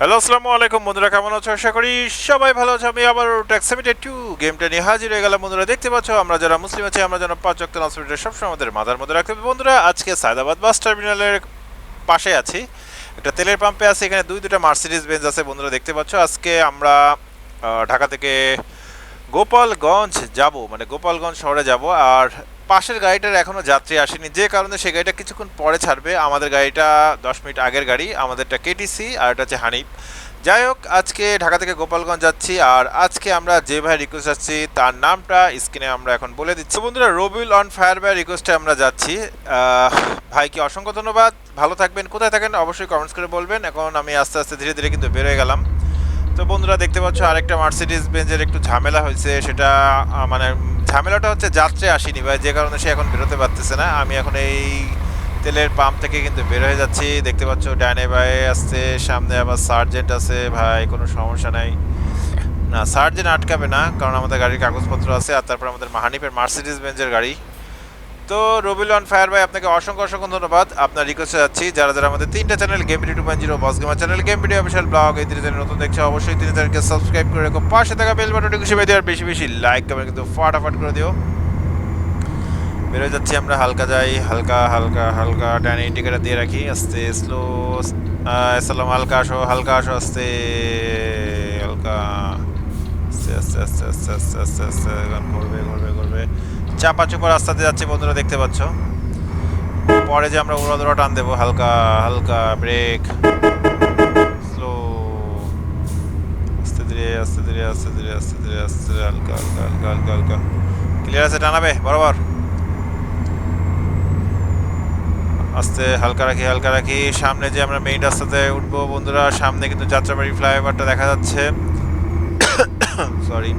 Hello, আসসালামু আলাইকুম। বন্ধুরা, কেমন আছো? আশা করি সবাই ভালো আছো। আমি আবার ট্যাক্সামিটার টু গেমটা নিয়ে হাজির হয়ে গেলাম। বন্ধুরা, দেখতে পাচ্ছ, আমরা যারা মুসলিম আছি, আমরা যেন পাঁচ অক্ট নাসমিটার সবসময় আমাদের মাথার মধ্যে রাখতে বন্ধুরা, আজকে সায়দাবাদ বাস টার্মিনালের পাশে আছি। একটা তেলের পাম্পে আছে, এখানে দুই দুটা মার্সিডিজ বেঞ্চ আছে। বন্ধুরা, দেখতে পাচ্ছ, আজকে আমরা ঢাকা থেকে গোপালগঞ্জ যাব। মানে গোপালগঞ্জ শহরে যাব। আর পাশের গাড়িটার এখনও যাত্রী আসেনি। যে কারণে সেই গাড়িটা কিছুক্ষণ পরে ছাড়বে। আমাদের গাড়িটা দশ মিনিট আগের গাড়ি, আমাদেরটা কেটিসি আর এটা হচ্ছে হানিফ। যাই হোক, আজকে ঢাকা থেকে গোপালগঞ্জ যাচ্ছি আর আজকে আমরা যে ভাই রিকোয়েস্ট যাচ্ছি তার নামটা স্ক্রিনে আমরা এখন বলে দিচ্ছি। বন্ধুরা রবিউল অন ফায়ার ভাই রিকোয়েস্টে আমরা যাচ্ছি। ভাইকে অসংখ্য ধন্যবাদ। ভালো থাকবেন। কোথায় থাকেন? অবশ্যই কমেন্টস করে বলবেন। এখন আমি আস্তে আস্তে ধীরে ধীরে কিন্তু বেরোয় গেলাম। তো বন্ধুরা দেখতে পাচ্ছ আরেকটা মার্সিডিস বেঞ্জের একটু ঝামেলা হয়েছে। সেটা মানে ঝামেলাটা হচ্ছে যাত্রী আসেনি ভাই, যে কারণে সে এখন বেরোতে পারতেছে না। আমি এখন এই তেলের পাম্প থেকে কিন্তু বের হয়ে যাচ্ছি। দেখতে পাচ্ছ ডাইনে ভাই আসছে, সামনে আবার সার্জেন্ট আছে। ভাই, কোনো সমস্যা নাই। না, সার্জেন্ট আটকাবে না, কারণ আমাদের গাড়ির কাগজপত্র আছে, আর তারপর আমাদের মাহানিপের মার্সিডিস বেঞ্জের গাড়ি। তো রবিল অন ফায়ার ভাই, আপনাকে অসংখ্য অসংখ্য ধন্যবাদ। আপনার রিকোয়েস্টে যাচ্ছি। যারা যারা আমাদের তিনটা channel game video two point zero boss gamer channel game video official blog এই তিন চ্যানেল নতুন দেখছে অবশ্যই তিন চ্যানেলকে সাবস্ক্রাইব করে রেখো। পাশে থাকা বেল বাটনটি খুশি দিয়ে আর বেশি বেশি লাইক কমেন্ট কিন্তু ফাটাফাট করে দিও। বেরোয় যাচ্ছি আমরা, হালকা যাই, হালকা হালকা হালকা ডাইনে ইন্ডিকেটার দিয়ে রাখি। আস্তে স্লো আসসালাম হালকা আসো হালকা আসো, আস্তে, হালকা। আস্তে আস্তে আস্তে আস্তে আস্তে আস্তে আস্তে ঘুরবে ঘুরবে ঘুরবে চাপা চুপা রাস্তাতে যাচ্ছে বন্ধুরা, দেখতে পাচ্ছ। পরে যে আমরা উড়া দৌড়া টান দেবো, হালকা হালকা ব্রেক স্লো আস্তে ধীরে আস্তে ধীরে আস্তে ধীরে আস্তে ধীরে আস্তে ধীরে, হালকা হালকা হালকা হালকা হালকা। ক্লিয়ার আছে, টানাবে, বরাবর। আস্তে, হালকা রাখি হালকা রাখি। সামনে যে আমরা মেইন রাস্তাতে উঠবো বন্ধুরা, সামনে কিন্তু যাত্রাবাড়ি ফ্লাইওভারটা দেখা যাচ্ছে। সরি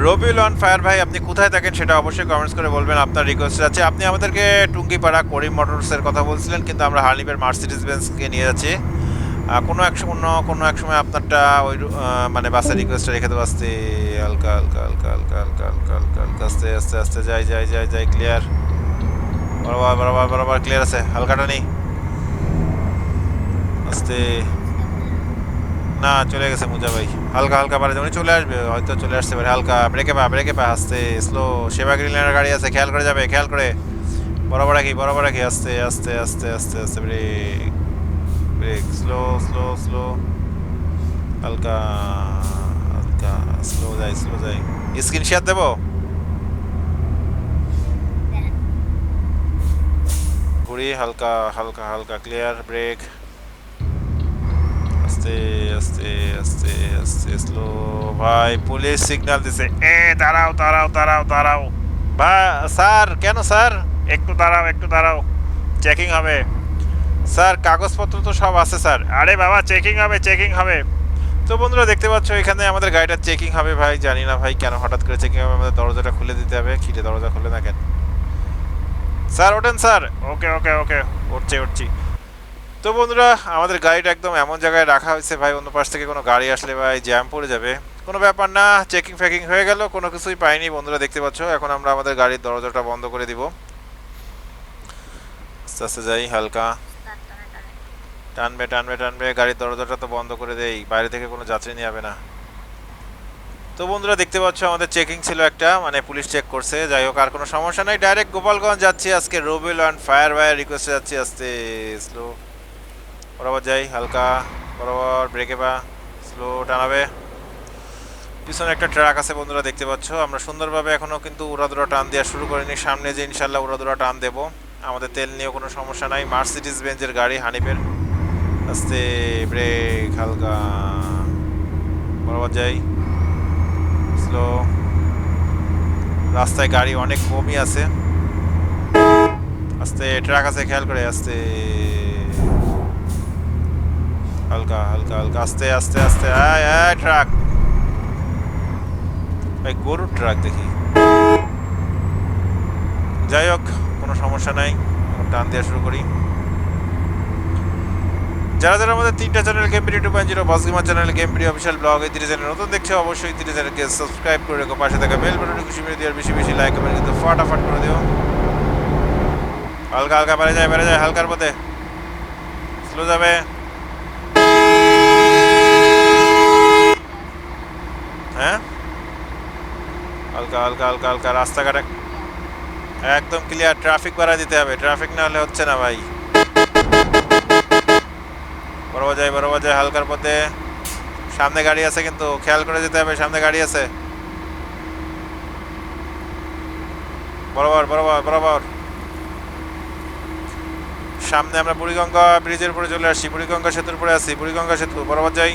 রবিউল অন ফায়ার ভাই, আপনি কোথায় থাকেন সেটা অবশ্যই কমেন্টস করে বলবেন, আপনার রিকোয়েস্ট আছে। আপনি আমাদেরকে টুঙ্গিপাড়া করিম মোটরসের কথা বলছিলেন, কিন্তু আমরা হার্নিপের মার্সিডিজ বেঞ্চকে নিয়ে যাচ্ছি। কোনো এক সময় কোনো এক সময় আপনারটা ওই মানে বাসের রিকোয়েস্টটা রেখে দেবো, আসতে, হালকা হালকা হালকা হালকা হালকা হালকা হালকা হালকা, আস্তে আস্তে আস্তে, যাই যাই যাই যাই ক্লিয়ার বরাবর বরাবর বরাবর ক্লিয়ার আছে। হালকাটা নেই। আস্তে। না চলে গেছে মুজা ভাই। হালকা হালকা পারে যেমন চলে আসবে হয়তো চলে আসতে পারে হালকা। ব্রেকে পা ব্রেকে পা আস্তে স্লো সেবা গ্রিন লাইনের গাড়ি আছে খেয়াল করে যাবে খেয়াল করে। বরাবর রাখি বরাবর রাখি আস্তে আস্তে আস্তে আস্তে আস্তে brake brake slow slow slow হালকা হালকা স্লো যাই স্লো যাই স্ক্রিন শেয়ার দেবো ঘুরি হালকা হালকা হালকা ক্লিয়ার ব্রেক আস্তে আস্তে আস্তে আস্তে স্লো ভাই পুলিশ সিগন্যাল দিছে এ দাঁড়াও দাঁড়াও দাঁড়াও দাঁড়াও বা স্যার কেন স্যার একটু দাঁড়াও একটু দাঁড়াও চেকিং হবে স্যার কাগজপত্র তো সব আছে স্যার আরে বাবা চেকিং হবে চেকিং হবে। তো বন্ধুরা, দেখতে পাচ্ছ, এখানে আমাদের গাড়িটা চেকিং হবে, ভাই। জানি না, ভাই, কেন হঠাৎ করে চেকিং হবে, আমাদের দরজাটা খুলে দিতে হবে। খিটে দরজা খুলে না কেন? স্যার ওঠেন স্যার ওকে ওকে ওকে উঠছি উঠছি। তো বন্ধুরা, আমাদের গাড়িটা একদম এমন জায়গায় রাখা হয়েছে ভাই, অন্য পাশ থেকে কোনো গাড়ি আসলে ভাই জ্যাম পড়ে যাবে। কোনো ব্যাপার না চেকিং ফেকিং হয়ে গেল, কোনো কিছুই পাইনি বন্ধুরা, দেখতে পাচ্ছ। এখন আমরা আমাদের গাড়ির দরজাটা বন্ধ করে দিব। আস্তে আস্তে যাই, হালকা। টানবে টানবে টানবে, গাড়ির দরজাটা তো বন্ধ করে দেই, বাইরে থেকে কোনো যাত্রী নিয়ে যাবে না। তো বন্ধুরা, দেখতে পাচ্ছ, আমাদের চেকিং ছিল একটা মানে পুলিশ চেক করছে। যাই হোক, আর কোনো সমস্যা নাই ডাইরেক্ট গোপালগঞ্জ যাচ্ছি আজকে, রবিল অ্যান্ড ফায়ার ভাইয়ের রিকোয়েস্টে যাচ্ছি, আস্তে স্লো বরাবর যাই, হালকা বরাবর ব্রেকে পা স্লো টানাবে পিছনে একটা ট্রাক আছে বন্ধুরা, দেখতে পাচ্ছ। আমরা সুন্দরভাবে এখনও কিন্তু উড়াদুরা টান দেওয়া শুরু করিনি। সামনে যে ইনশাল্লাহ উড়াদুরা টান দেবো। আমাদের তেল নিয়েও কোনো সমস্যা নাই। মার্সিডিজ বেঞ্জের গাড়ি, হানিফের। আস্তে ব্রেক হালকা। বরাবর যাই। স্লো রাস্তায় গাড়ি অনেক কমই আছে। আস্তে ট্রাক আছে, খেয়াল করে, আস্তে। হালকা হালকা হালকা, আস্তে আস্তে আস্তে ট্রাক ভাই, গরুর ট্রাক দেখি। যাই হোক, কোনো সমস্যা নাই টান দেওয়া শুরু করি। যারা যারা আমাদের তিনটা channel game video two point zero boss gamer channel game video official blog এই তিন চ্যানেল নতুন দেখছে, অবশ্যই তিন চ্যানেলকে সাবস্ক্রাইব করে রেখো, পাশে থাকা বেল বাটনে খুশি মেরে দিয়ে বেশি বেশি লাইক কমেন্ট কিন্তু ফাটাফাট করে দিও। হালকা হালকা, বেড়ে যায় বেড়ে যায়, হালকার পথে। স্লো যাবে। হালকা হালকা হালকা রাস্তাঘাটে একদম ক্লিয়ার ট্রাফিক বাড়া দিতে হবে। ট্রাফিক না হলে হচ্ছে না ভাই। বড় বাজাই বড় বাজাই হালকার পথে। সামনে গাড়ি আছে কিন্তু, খেয়াল করে যেতে হবে, সামনে গাড়ি আছে। বরাবর বরাবর বরাবর। সামনে আমরা বুড়িগঙ্গা ব্রিজের উপরে চলে আসছি, বুড়িগঙ্গা সেতুর উপরে আছি। বুড়িগঙ্গা সেতু, বরাবর যাই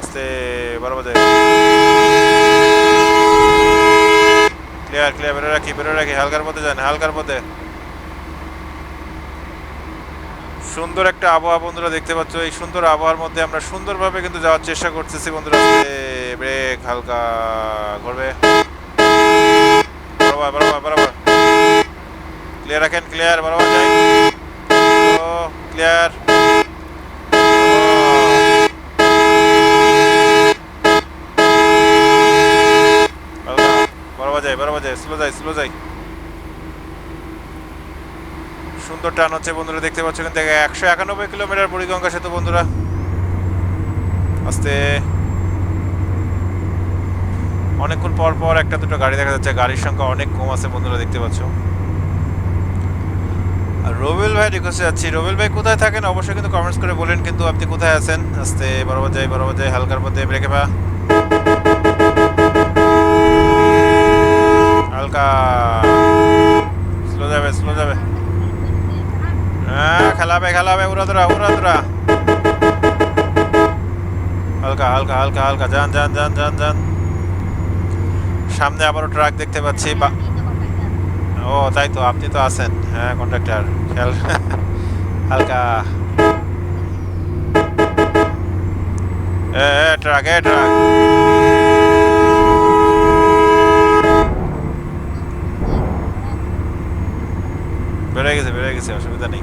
আস্তে বরাবর যাই ক্লিয়ার ক্লিয়ার বেরো রাখি বেরো রাখি, হালকার পথে যান, হালকার পথে সুন্দর একটা আবহাওয়া বন্ধুরা দেখতে পাচ্ছ, এই সুন্দর আবহাওয়ার মধ্যে আমরা সুন্দরভাবে কিন্তু যাওয়ার চেষ্টা করতেছি বন্ধুরা। ব্রেক হালকা করবে। বরাবর বরাবর বরাবর। ক্লিয়ার রাখেন ক্লিয়ার বরাবর যাই। ক্লিয়ার বরাবর যাই বরাবর যাই স্লো স্লো যাই সুন্দর টান হচ্ছে বন্ধুরা, দেখতে পাচ্ছ কিন্তু একশো একানব্বই কিলোমিটার বুড়িগঙ্গা সেতু বন্ধুরা। আস্তে। অনেকক্ষণ পর পর একটা দুটো গাড়ি দেখা যাচ্ছে, গাড়ির সংখ্যা অনেক কম আছে বন্ধুরা, দেখতে পাচ্ছ। আর রবিল ভাই রিকোয়েস্টে যাচ্ছি। রবিল ভাই, কোথায় থাকেন? অবশ্যই কিন্তু কমেন্টস করে বলেন কিন্তু আপনি কোথায় আছেন? আস্তে, বরাবর যাই বরাবর যাই, হালকার মধ্যে ব্রেকে পা। হালকা। স্লো যাবে স্লো যাবে। হ্যাঁ খেলাবে খেলাবে উড়াদুরা উড়াদুরা হালকা হালকা হালকা হালকা। যান যান যান যান যান। সামনে আবারও ট্রাক দেখতে পাচ্ছি বা ও তাই তো আপনি তো আছেন। হ্যাঁ কন্ট্রাক্টর খেয়াল হালকা। এ, ট্রাক এ ট্রাক। বেড়ে গেছে বেড়ে গেছে, অসুবিধা নেই।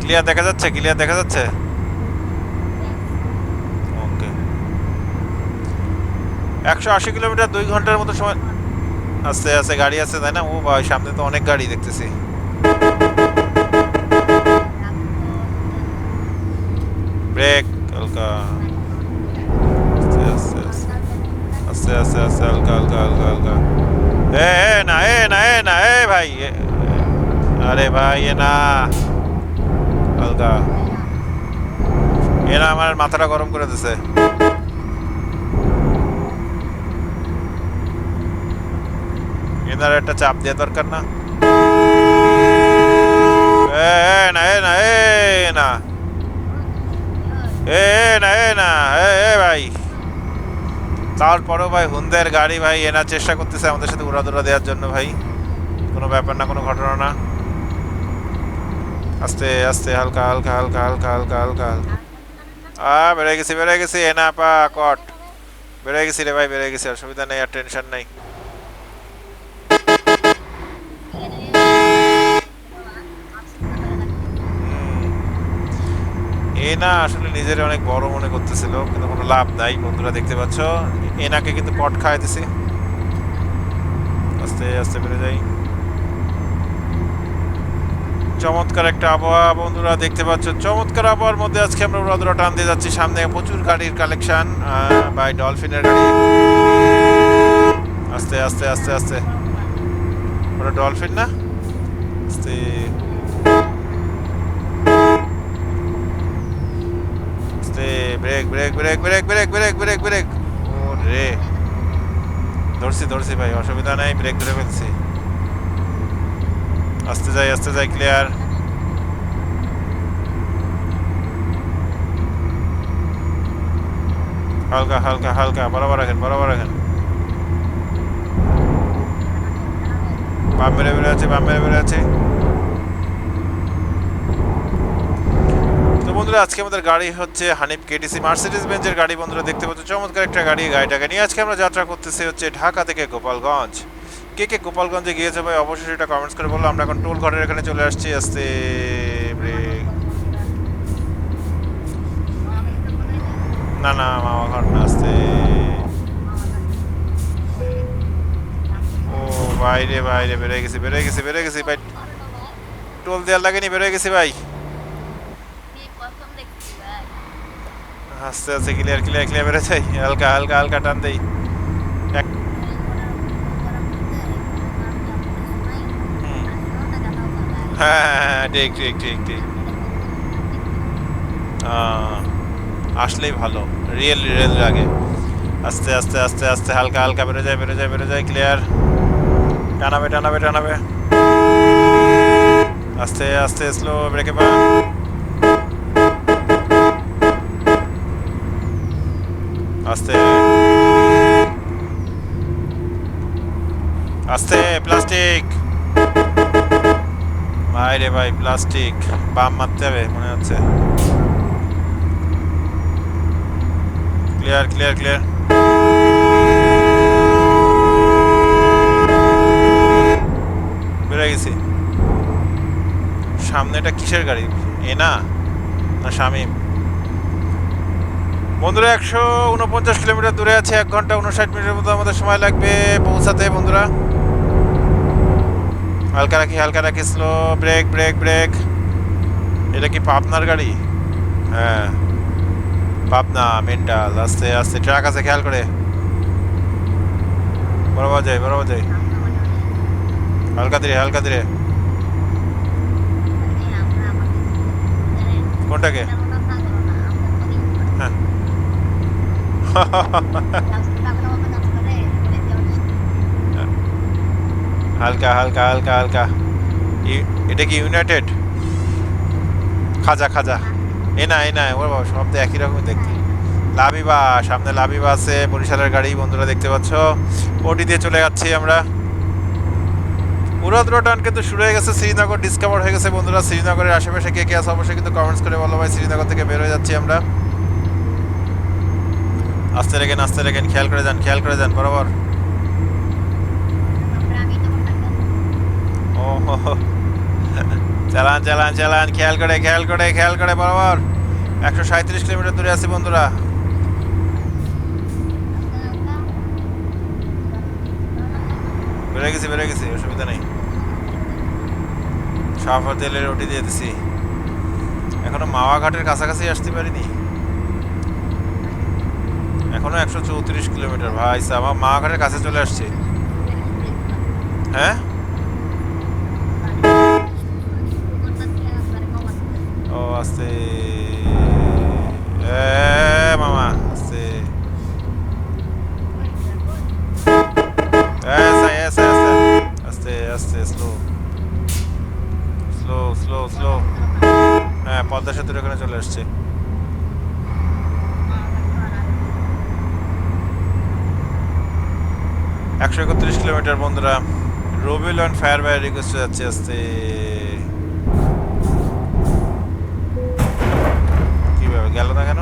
ক্লিয়ার দেখা যাচ্ছে ক্লিয়ার দেখা যাচ্ছে? ওকে একশো আশি কিলোমিটার দুই ঘণ্টার মতো সময় আস্তে আস্তে গাড়ি আছে, তাই না? ও ভাই, সামনে তো অনেক গাড়ি দেখতেছি। ব্রেক হালকা। আস্তে আস্তে আস্তে হালকা হালকা হালকা হালকা। এ না এ না এ না, এ, ভাই আরে ভাই, এ না। হালকা এ না, আমার মাথাটা গরম করে দিছে। এনার একটা চাপ দেওয়া দরকার না। এ না এ না এ না। এ না এ ভাই। তারপরেও ভাই, হুন্দের গাড়ি ভাই, এনার চেষ্টা করতেছে আমাদের সাথে উড়াদুরা দেওয়ার জন্য ভাই। কোনো ব্যাপার না, কোনো ঘটনা না। আস্তে আস্তে, হালকা হালকা হালকা হালকা হালকা হালকা হালকা। আ, বেড়ে গেছি বেড়ে গেছি এনা পা, কট। বেড়ে গেছি রে ভাই, বেড়ে গেছি অসুবিধা নেই, আর টেনশন নেই। এ না আসলে নিজের অনেক বড় মনে করতেছিল, কিন্তু কোনো লাভ নাই, বন্ধুরা দেখতে পাচ্ছ। এনাকে কিন্তু কট খাওয়াইতেছি আস্তে আস্তে বেড়ে যাই। চমৎকার একটা আবহাওয়া। বন্ধুরা, দেখতে পাচ্ছ, চমৎকার আবহাওয়ার মধ্যে আজকে আমরা উড়াদুরা টান দিয়ে যাচ্ছি। সামনে প্রচুর গাড়ির কালেকশন বাই ডলফিনের গাড়ি। আস্তে আস্তে আস্তে আস্তে। ওটা ডলফিন না? আস্তে। আস্তে brake brake brake brake brake brake brake brake ও রে ধরছি ধরছি ভাই, অসুবিধা নাই ব্রেক ধরে ফেলছি। আস্তে যাই আস্তে যাই ক্লিয়ার হালকা হালকা হালকা বরাবর রাখেন বরাবর রাখেন বাম মেরে বেড়ে আছে বাম মেরে বেড়ে আছে তো বন্ধুরা, আজকে আমাদের গাড়ি হচ্ছে হানিফ কেটিসি মার্সিডিজ বেঞ্চের গাড়ি। বন্ধুরা, দেখতে পাচ্ছ, চমৎকার একটা গাড়ি, গাড়িটাকে নিয়ে আজকে আমরা যাত্রা করতেছি হচ্ছে ঢাকা থেকে গোপালগঞ্জ। কে কে গোপালগঞ্জে গিয়েছে ভাই? অবশ্যই সেটা কমেন্টস করে বলল আমরা এখন টোল ঘরের এখানে চলে আসছি। আস্তে না না, মামা ঘর না, আসতে। ও, বাইরে বাইরে বেড়ে গেছি বেড়ে গেছি বেড়ে গেছি, ভাই। টোল দেওয়ার লাগেনি বেড়ে গেছি, ভাই। আস্তে আস্তে ক্লিয়ার ক্লিয়ার ক্লিয়ার বেড়ে যাই হালকা হালকা হালকা টান দেই এক হুম। হ্যাঁ ঠিক ঠিক ঠিক ঠিক আসলেই ভালো। রিয়েল রিয়েল লাগে। আস্তে আস্তে আস্তে আস্তে, হালকা হালকা বেরো যায় বেরো যায় বেরো যায় ক্লিয়ার টানাবে টানাবে টানাবে। আস্তে আস্তে স্লো ব্রেকে পা। আস্তে। আস্তে প্লাস্টিক ভাই রে ভাই, প্লাস্টিক। বাম মারতে হবে, মনে হচ্ছে। ক্লিয়ার ক্লিয়ার ক্লিয়ার বেড়ে গেছি। সামনেটা কিসের গাড়ি? এ না? না, শামিম। বন্ধুরা, একশো উনপঞ্চাশ কিলোমিটার দূরে আছে, এক ঘণ্টা উনষাট মিনিটের মতো আমাদের সময় লাগবে পৌঁছাতে, বন্ধুরা। হালকা রাখি হালকা রাখি স্লো ব্রেক ব্রেক ব্রেক এটা কি পাবনার গাড়ি? হ্যাঁ। পাবনা মেন্টাল আস্তে আস্তে ট্রাক আছে খেয়াল করে। বরাবর যাই বরাবর যাই। হালকা ধীরে হালকা ধীরে। কোনটাকে? হ্যাঁ। হালকা হালকা হালকা হালকা। এটা কি ইউনাইটেড খাজা খাজা। এ না এ না ওর বাবা, সব তো একই রকম দেখতে। লাবিবা, সামনে লাবিবা আছে, বরিশালের গাড়ি, বন্ধুরা দেখতে পাচ্ছ। ওটি দিয়ে চলে যাচ্ছি আমরা। উড়াদ টান কিন্তু শুরু হয়ে গেছে, শ্রীনগর ডিসকভার হয়ে গেছে, বন্ধুরা। শ্রীনগরের আশেপাশে কে কে আছে, অবশ্যই কিন্তু কমেন্টস করে বলো ভাই, শ্রীনগর থেকে বের হয়ে যাচ্ছি আমরা। আস্তে রেখেন আস্তে রেখেন, খেয়াল করে যান, খেয়াল করে যান, বরাবর। চালান চালান চালান, খেয়াল করে খেয়াল করে খেয়াল করে, বরাবর। একশো সাঁত্রিশ কিলোমিটার দূরে আছি বন্ধুরা। বেড়ে গেছি বেড়ে গেছি, অসুবিধা নেই। সাফা তেলের রুটি দিয়ে দিছি। এখনও মাওয়া ঘাটের কাছাকাছি আসতে পারিনি। এখনও একশো চৌত্রিশ কিলোমিটার। ভাই আমার মাওয়া ঘাটের কাছে চলে আসছি। হ্যাঁ? ও মামা এসে আস্তে আস্তে আস্তে স্লো স্লো স্লো স্লো হ্যাঁ পদ্মা সেতুর ওখানে চলে আসছে। একশো একত্রিশ কিলোমিটার, বন্ধুরা। রবিল অ্যান্ড ফায়ার বাই রিকোয়েস্ট যাচ্ছে আস্তে গেল না কেন?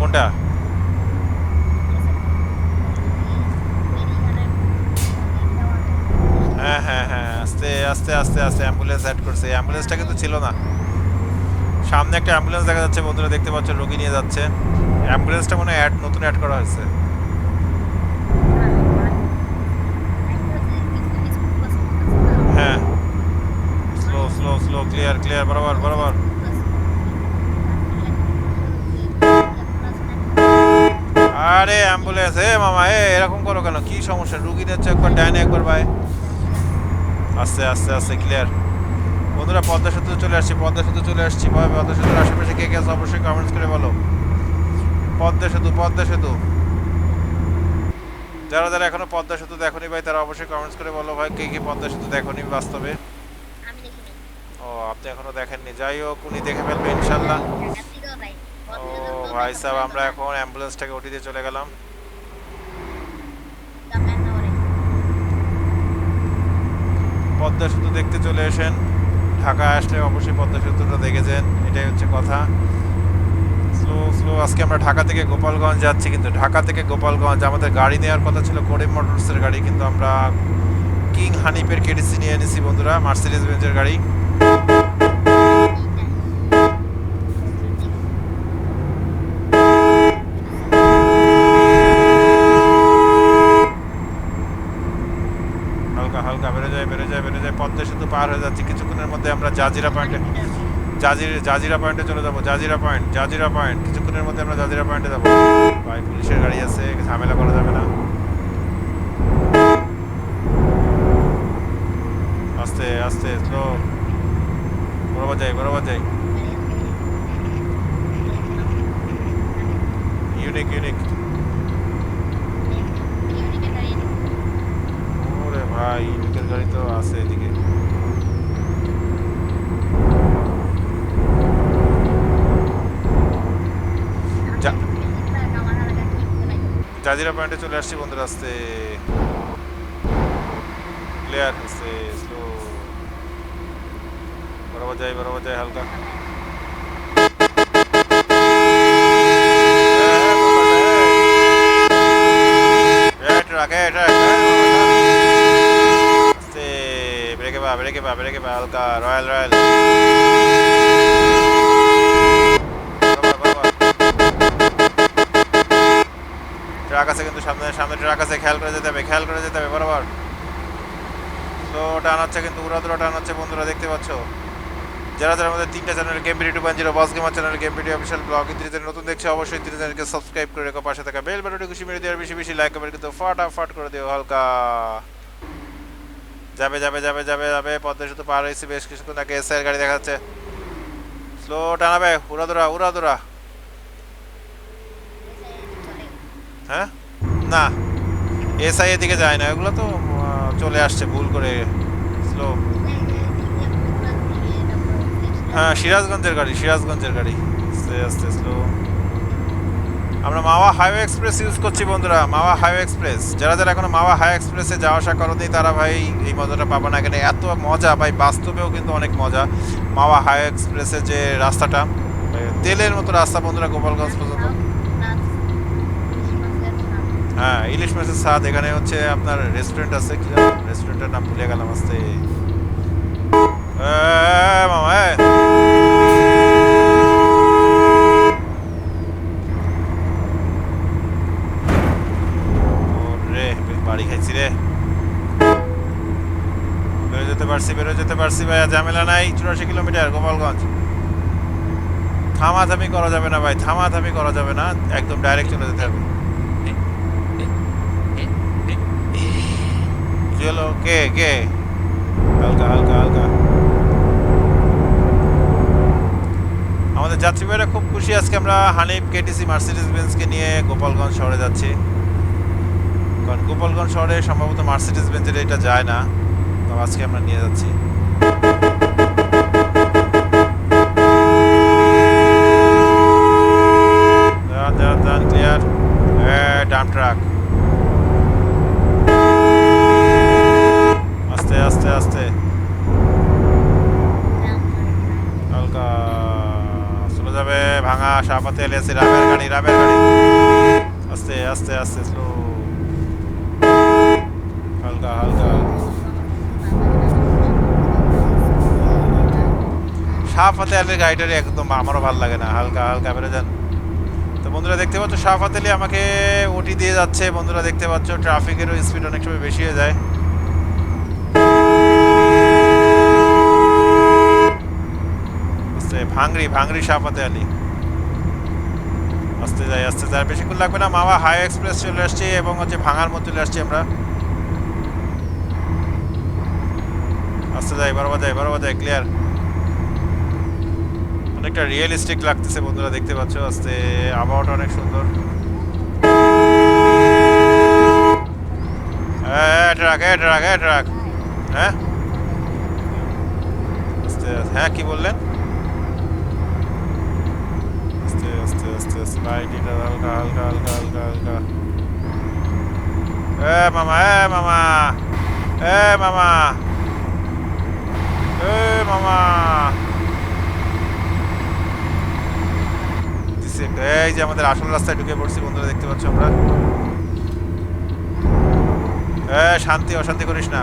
কোনটা? হ্যাঁ হ্যাঁ হ্যাঁ আস্তে আস্তে আস্তে আস্তে অ্যাম্বুলেন্স অ্যাড করছে। অ্যাম্বুলেন্সটা কিন্তু ছিল না। সামনে একটা অ্যাম্বুলেন্স দেখা যাচ্ছে বন্ধুরা দেখতে পাচ্ছ রোগী নিয়ে যাচ্ছে। অ্যাম্বুলেন্সটা মনে হয় অ্যাড নতুন অ্যাড করা হয়েছে হ্যাঁ স্লো ক্লিয়ার ক্লিয়ার বরাবর বরাবর আরে অ্যাম্বুলেন্স, এ মামা, এ এরকম করো কেন? কি সমস্যা? রুগী নিচ্ছে একবার, ডাইনে একবার বাই আস্তে আস্তে আস্তে ক্লিয়ার বন্ধুরা, পদ্মা সেতু চলে আসছি, পদ্মা সেতু চলে আসছি। পদ্মা সেতুর আশেপাশে কে কে আছে অবশ্যই কমেন্টস করে বলো। পদ্মা সেতু পদ্মা সেতু। যারা যারা এখনও পদ্মা সেতু দেখনি ভাই, তারা অবশ্যই কমেন্টস করে বলো ভাই, কে কে পদ্মা সেতু দেখনি বাস্তবে। আপনি এখনও দেখেননি। যাই হোক, উনি দেখে ফেলবে ইনশাল্লাহ। ও ভাই সাহেব, আমরা এখন অ্যাম্বুলেন্সটাকে ওটি দিয়ে চলে গেলাম। পদ্মা সেতু দেখতে চলে এসেন। ঢাকা আসলে অবশ্যই পদ্মা সেতুটা দেখেছেন, এটাই হচ্ছে কথা। স্লো স্লো, আজকে আমরা ঢাকা থেকে গোপালগঞ্জ যাচ্ছি, কিন্তু ঢাকা থেকে গোপালগঞ্জ, আমাদের গাড়ি নেওয়ার কথা ছিল করিম মোটরসের গাড়ি, কিন্তু আমরা কিং হানিফের কেডিসি নিয়ে এনেছি বন্ধুরা মার্সিডিজ বেঞ্জের গাড়ি। হালকা বেড়ে যায় বেড়ে যায় বেড়ে যায়। পদ্মা সেতু পার হয়ে যাচ্ছে। কিছুক্ষণের মধ্যে আমরা জাজিরা পয়েন্টে জাজির, জাজিরা পয়েন্টে চলে যাব। Jajira point Jajira point. কিছুক্ষণের মধ্যে আমরা জাজিরা পয়েন্টে যাব। ভাই, পুলিশের গাড়ি আছে, ঝামেলা করা যাবে না। আস্তে আস্তে স্লো বরাবর যাই বরাবর যাই। ইউনিক ইউনিক ওরে ভাই ইউনিকের গাড়ি তো আছে এদিকে। জাজিরা পয়েন্টে চলে আসছি বন্ধুরা, আসতে। ক্লিয়ার আসতে স্লো বরাবর যাই বরাবর যাই হালকা। ব্রেকে পা ব্রেকে হালকা, রয়্যাল রয়্যাল। ট্রাক আছে কিন্তু সামনে সামনে ট্রাক আছে, খেয়াল করে যেতে হবে, খেয়াল করে যেতে হবে, বরাবর। তো, টান হচ্ছে কিন্তু উড়াদুরা টান হচ্ছে, বন্ধুরা, দেখতে পাচ্ছ? যারা যারা আমাদের তিনটা channel game video two point boss gamer channel game video official blog ইত্যাদি নতুন দেখছে, অবশ্যই ইত্যাদি চ্যানেলকে সাবস্ক্রাইব করে রেখো, পাশে থাকা বেল বাটনটি খুশি মেরে দেওয়ার বেশি বেশি লাইক কমেন্ট কিন্তু ফাটাফাট করে দিও, হালকা। যাবে যাবে যাবে যাবে যাবে, পদ্মা শুধু পার হয়েছে, বেশ কিছুক্ষণ আগে এস গাড়ি দেখা যাচ্ছে। স্লো টানাবে উড়াদুরা উড়াদুরা হ্যাঁ? না এসআই এদিকে যায় না, এগুলো তো চলে আসছে, ভুল করে স্লো হ্যাঁ সিরাজগঞ্জের গাড়ি সিরাজগঞ্জের গাড়ি। আস্তে আস্তে স্লো আমরা মাওয়া হাইওয়ে এক্সপ্রেস ইউজ করছি বন্ধুরা, মাওয়া হাইওয়ে এক্সপ্রেস। যারা যারা এখনও মাওয়া হাইওয়ে এক্সপ্রেসে যাওয়া আসা করেনি, তারা ভাই এই মজাটা পাবে না। এখানে এত মজা, ভাই, বাস্তবেও কিন্তু অনেক মজা। মাওয়া হাইওয়ে এক্সপ্রেসের যে রাস্তাটা তেলের মতো রাস্তা বন্ধুরা গোপালগঞ্জ পর্যন্ত। হ্যাঁ ইলিশ মাছের স্বাদ। এখানে হচ্ছে আপনার রেস্টুরেন্ট আছে, কি রেস্টুরেন্টের নাম ভুলে গেলাম আস্তে। ওরে বেশ বাড়ি খাইছি রে বেরো যেতে পারছি বেরো যেতে পারছি ভাই আর ঝামেলা নাই চুরাশি কিলোমিটার গোপালগঞ্জ থামাথামি করা যাবে না ভাই থামাথামি করা যাবে না একদম ডাইরেক্ট চলে যেতে হবে হলো কে কে হালকা হালকা হালকা আমাদের যাত্রী ভাইরা খুব খুশি আজকে আমরা হানিফ কেটিসি মার্সিডিস বেঞ্জকে নিয়ে গোপালগঞ্জ শহরে যাচ্ছি। কারণ গোপালগঞ্জ শহরে সম্ভবত মার্সিডিস বেঞ্জের এটা যায় না তো আজকে আমরা নিয়ে যাচ্ছি যান যান যান ক্লিয়ার ডাম ট্রাক আস্তে আস্তে আস্তে হালকা চলে যাবে ভাঙা শাহপাতে এলিয়াসি রাবের গাড়ি রাবের গাড়ি। আস্তে আস্তে আস্তে স্লো হালকা হালকা। শাহফাতে আলীর গাড়িটারি একদম আমারও ভালো লাগে না। হালকা হালকা বেরো যান। তো বন্ধুরা দেখতে পাচ্ছ, শাহফাত আলী আমাকে ওটি দিয়ে যাচ্ছে। বন্ধুরা দেখতে পাচ্ছ ট্রাফিকেরও স্পিড অনেক সময় বেশি হয়ে যায়। ভাঙড়ি ভাঙড়ি শাহফাতে আলী। আস্তে যাই আস্তে যাই বেশিক্ষণ লাগবে না, মামা হাই এক্সপ্রেস চলে আসছে এবং হচ্ছে ভাঙার মধ্যে চলে আসছি আমরা। আস্তে যাই বরাবর যাই বরাবর যাই ক্লিয়ার অনেকটা রিয়েলিস্টিক লাগতেছে বন্ধুরা, দেখতে পাচ্ছ? আস্তে আবহাওয়াটা অনেক সুন্দর। ট্রাক হ্যাঁ আস্তে হ্যাঁ কি বললেন আস্তে আস্তে আস্তে আস্তে লাইট এটা হালকা হালকা হালকা হালকা হালকা। এ মামা এ মামা এ মামা এ মামা। এই যে আমাদের আসল রাস্তায় ঢুকে পড়ছি বন্ধুরা, দেখতে পাচ্ছ আমরা। এ, শান্তি, অশান্তি করিস না।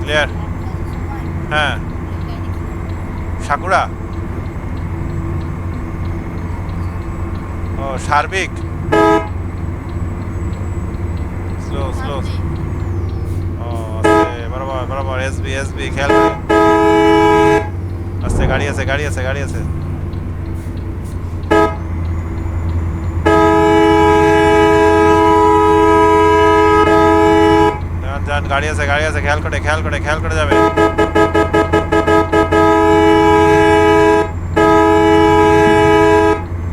ক্লিয়ার হ্যাঁ। সাকুরা ও সার্বিক। স্লো স্লো ও বরাবর বরাবর এসবি এসবি খেয়াল করে। গাড়ি আছে গাড়ি আছে গাড়ি আছে। গাড়ি আছে গাড়ি আছে খেয়াল করে খেয়াল করে খেয়াল করে যাবে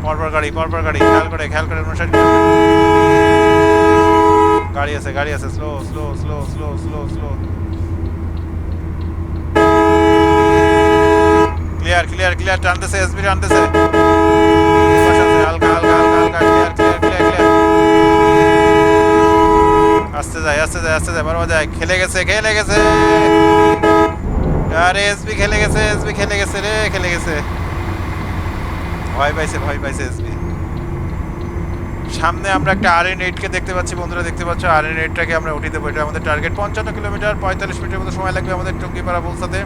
পরপর গাড়ি পরপর গাড়ি, খেয়াল করে খেয়াল করে, অনুসার গাড়ি আছে গাড়ি আছে slow slow slow slow slow slow clear clear clear টানতেছে এসবি টানতেছে। আস্তে যায় আস্তে যায় আস্তে যায়, বড় যায় খেলে গেছে খেলে গেছে। আরে এসবি খেলে গেছে এসবি খেলে গেছে রে, খেলে গেছে। ভয় পাইছে ভয় পাইছে এসবি। সামনে আমরা একটা আর এন এইটকে দেখতে পাচ্ছি, বন্ধুরা দেখতে পাচ্ছ আর এন এইটটাকে আমরা উঠিয়ে দেবো। এটা আমাদের টার্গেট পঞ্চান্ন কিলোমিটার, পঁয়তাল্লিশ মিনিটের মতো সময় লাগবে আমাদের টুঙ্গিপাড়া পৌঁছাতে।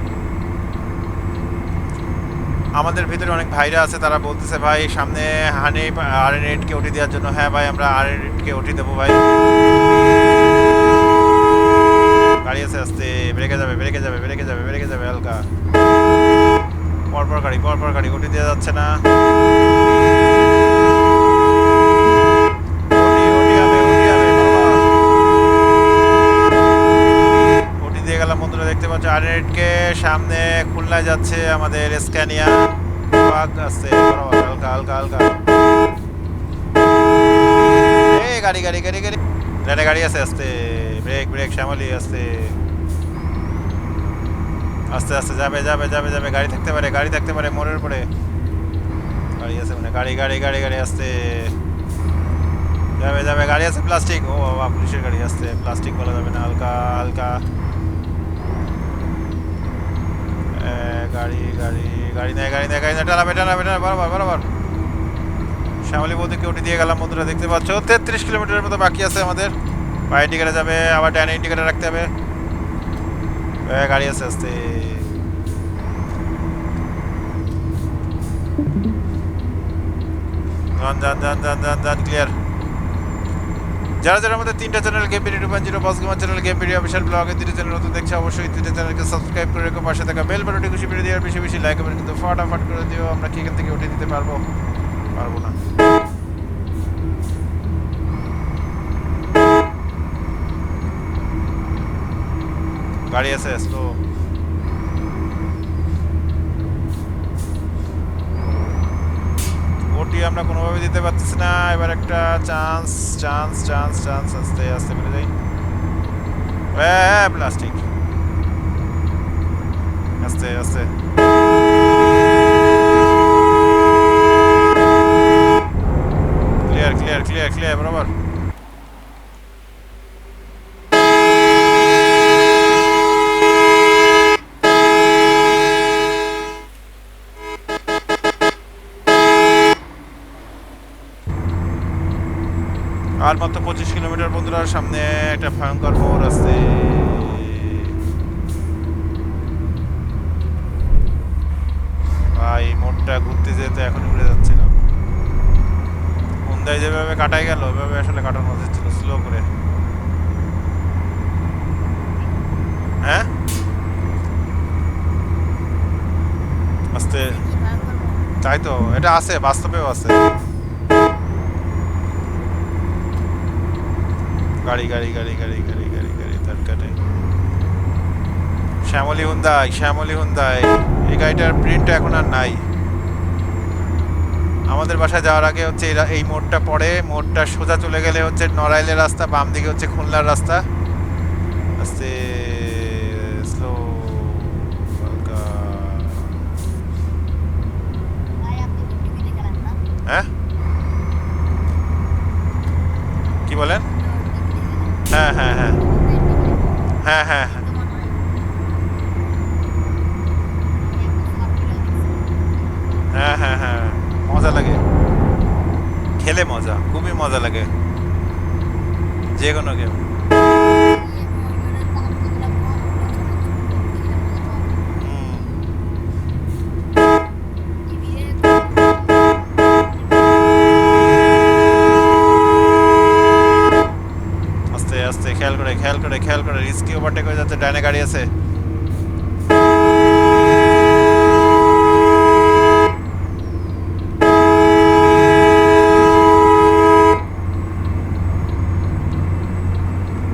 আমাদের ভিতরে অনেক ভাইরা আছে, তারা বলতেছে, ভাই, সামনে হানি আর এন এইটকে উঠিয়ে দেওয়ার জন্য। হ্যাঁ ভাই, আমরা আর এন এইটকে উঠিয়ে দেবো, ভাই। গাড়ি আছে আসতে, ব্রেকে যাবে ব্রেকে যাবে ব্রেকে যাবে ব্রেকে যাবে, হালকা। পরপর গাড়ি পরপর গাড়ি উঠিয়ে দেওয়া যাচ্ছে না। বন্ধুরা দেখতে পাচ্ছ আরেটকে সামনে খুলনায় যাচ্ছে আমাদের স্ক্যানিয়া। বাঘ বরাবর, হালকা হালকা হালকা। এই গাড়ি গাড়ি গাড়ি গাড়ি। গাড়ি আছে আসতে ব্রেক ব্রেক শ্যামলি আসতে। আস্তে আস্তে যাবে যাবে যাবে যাবে, গাড়ি থাকতে পারে, গাড়ি থাকতে পারে মোড়ের পরে গাড়ি আছে মানে গাড়ি গাড়ি গাড়ি গাড়ি আসতে যাবে যাবে, গাড়ি আছে প্লাস্টিক। ও বাবা, পুলিশের গাড়ি আসতে প্লাস্টিক বলা যাবে না, হালকা হালকা। গাড়ি গাড়ি গাড়ি নেই গাড়ি নেই গাড়ি নেই টানাবে টানাবে টানাবে, বরাবর বরাবর। শ্যামলী বৌদিকে ওটি দিয়ে গেলাম, বন্ধুরা, দেখতে পাচ্ছ? তেত্রিশ কিলোমিটারের মতো বাকি আছে আমাদের। বাই ইন্ডিকেটার যাবে, আবার ডান ইন্ডিকেটার রাখতে হবে। গাড়ি আছে, আসতে। ক্লিয়ার যারা যারা আমাদের তিনটা channel game PD two point zero gamer channel game PD official ব্লগে তিনটে চ্যানেল নতুন দেখছে, অবশ্যই তিনটে চ্যানেলকে সাবস্ক্রাইব করে রেখো, পাশে থাকা বেল বাটনটি খুশি করে দিয়ে বেশি বেশি লাইক করবেন কিন্তু ফটাফট করে দিও, আমরা কি এখান থেকে উঠে দিতে পারব? পারব না। গাড়ি আছে স্লো ওটি আমরা কোনোভাবে দিতে পারতেছি না। এবার একটা চান্স চান্স চান্স চান্স আস্তে আস্তে মিলে যাই হ্যাঁ প্লাস্টিক আস্তে আস্তে। ক্লিয়ার ক্লিয়ার ক্লিয়ার ক্লিয়ার বরাবর। মাত্র পঁচিশ কিলোমিটার, বন্ধুরা, সামনে একটা ভয়ঙ্কর মোড় আছে। ভাই, মোড়টা ঘুরতে যেতে এখন উড়ে যাচ্ছে না হুন্দাই যেভাবে কাটাই গেল, ওইভাবে আসলে কাটানো ছিল স্লো করে। হ্যাঁ? আস্তে। তাই তো, এটা আছে, বাস্তবেও আছে। গাড়ি গাড়ি গাড়ি গাড়ি গাড়ি গাড়ি গাড়ি তার কাটে শ্যামলী হুন্দাই শ্যামলী হুন্দাই এই গাড়িটার প্রিন্ট এখন আর নাই। আমাদের বাসায় যাওয়ার আগে হচ্ছে এরা- এই মোড়টা পড়ে, মোড়টা সোজা চলে গেলে হচ্ছে নড়াইলের রাস্তা বাম দিকে হচ্ছে খুলনার রাস্তা। আস্তে স্লো হালকা হ্যাঁ কি বলেন হ্যাঁ হ্যাঁ হ্যাঁ। হ্যাঁ হ্যাঁ হ্যাঁ। হ্যাঁ হ্যাঁ হ্যাঁ। মজা লাগে। খেলে মজা, খুবই মজা লাগে। যে কোনো গেম আস্তে আস্তে খেয়াল রিস্কি ওভারটেক হয়ে যাচ্ছে ডাইনে গাড়ি আছে।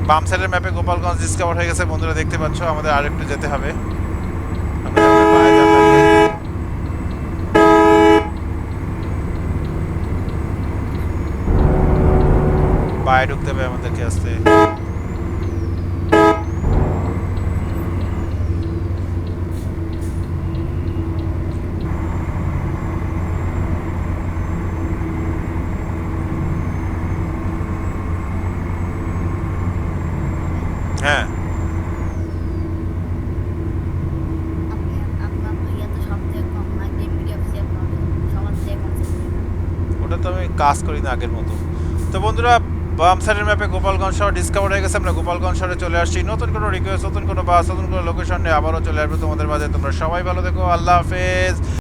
বাম সাইডের ম্যাপে গোপালগঞ্জ ডিসকভার হয়ে গেছে, বন্ধুরা দেখতে পাচ্ছ, আমাদের আর একটু যেতে হবে। পায়ে ঢুকতে হবে আমাদেরকে আসতে হ্যাঁ আপনি আপনার তো ইয়াতে সব থেকে কম না যে মিডিয়াম সেভ হবে সবার থেকে কম save হবে। ওটা তো আমি কাজ করি না আগের মতো। তো বন্ধুরা, বাম সাইডের ম্যাপে গোপালগঞ্জ শহর ডিসকভার হয়ে গেছে। আমরা গোপালগঞ্জ শহরে চলে আসছি। নতুন কোনো রিকোয়েস্ট নতুন কোনো বাস নতুন কোনো লোকেশন নিয়ে আবারও চলে আসবে তোমাদের মাঝে। তোমরা সবাই ভালো দেখো আল্লাহ হাফেজ।